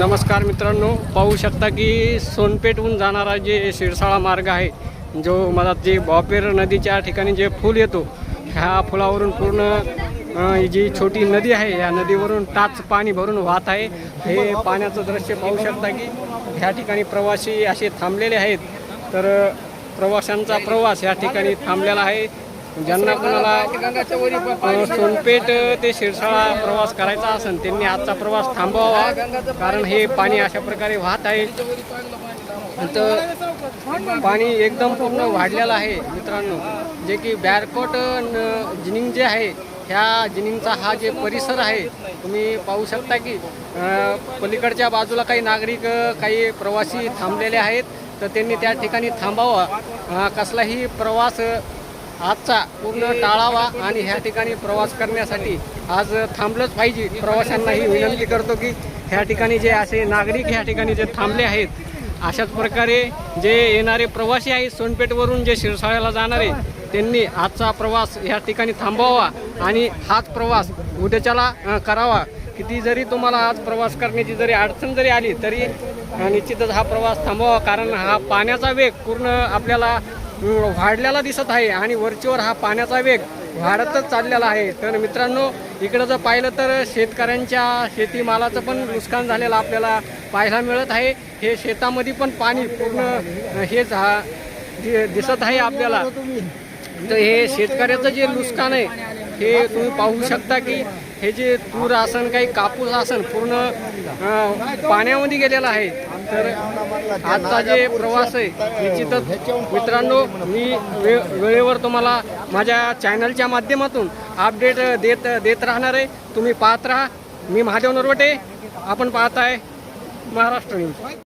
नमस्कार मित्रांनो पाहू शकता की सोनपेठहून जाणारा जे शिरसाळा मार्ग आहे जो मला जे बॉपेर नदीच्या ठिकाणी जे फूल येतो ह्या फुलावरून पूर्ण जी छोटी नदी आहे या नदीवरून टाच पाणी भरून वाहत आहे. हे पाण्याचं दृश्य पाहू शकता की ह्या ठिकाणी प्रवासी असे थांबलेले आहेत. तर प्रवाशांचा प्रवास या ठिकाणी थांबलेला आहे. ज्यांना कोणाला सोनपेठ ते शिरसाळा प्रवास करायचा असेल त्यांनी आजचा प्रवास थांबवावा. कारण हे पाणी अशा प्रकारे वाहत आहे. तर पाणी एकदम पूर्ण वाढलेलं आहे मित्रांनो. जे की बॅरकोट जिनिंग जे आहे ह्या जिनिंगचा हा जे परिसर आहे तुम्ही पाहू शकता की पलीकडच्या बाजूला काही नागरिक काही प्रवासी थांबलेले आहेत. तर त्यांनी त्या ठिकाणी थांबावा. कसलाही प्रवास आजचा पूर्ण टाळावा आणि ह्या ठिकाणी प्रवास करण्यासाठी आज थांबलंच पाहिजे. प्रवाशांना ही विनंती करतो की ह्या ठिकाणी जे असे नागरिक ह्या ठिकाणी जे थांबले आहेत अशाच प्रकारे जे येणारे प्रवासी आहेत सोनपेठवरून जे शिरसाळ्याला जाणारे त्यांनी आजचा प्रवास ह्या ठिकाणी थांबवावा आणि हाच प्रवास उद्याच्याला करावा. किती जरी तुम्हाला आज प्रवास करण्याची जरी अडचण जरी आली तरी निश्चितच हा प्रवास थांबवावा कारण हा पाण्याचा वेग पूर्ण आपल्याला वाढलेला दिसत आहे आणि वरचीवर हा पाण्याचा वेग वाढतच चाललेला आहे. तर मित्रांनो इकडं जर पाहिलं तर शेतकऱ्यांच्या शेतीमालाचं पण नुकसान झालेलं आपल्याला पाहायला मिळत आहे. हे शेतामध्ये पण पाणी पूर्ण हे झा- दिसत आहे आपल्याला. तर हे शेतकऱ्याचं जे नुकसान आहे हे तुम्ही पाहू शकता की हे जे तूर आसन काही कापूस आसन पूर्ण पाण्यामध्ये गेलेलं आहे. तर आजचा जे प्रवास आहे निश्चितच मित्रांनो मी वे वेळेवर तुम्हाला माझ्या चॅनलच्या माध्यमातून अपडेट देत देत राहणार आहे. तुम्ही पाहत राहा. मी महादेव नरवटे. आपण पाहत आहे महाराष्ट्र न्यूज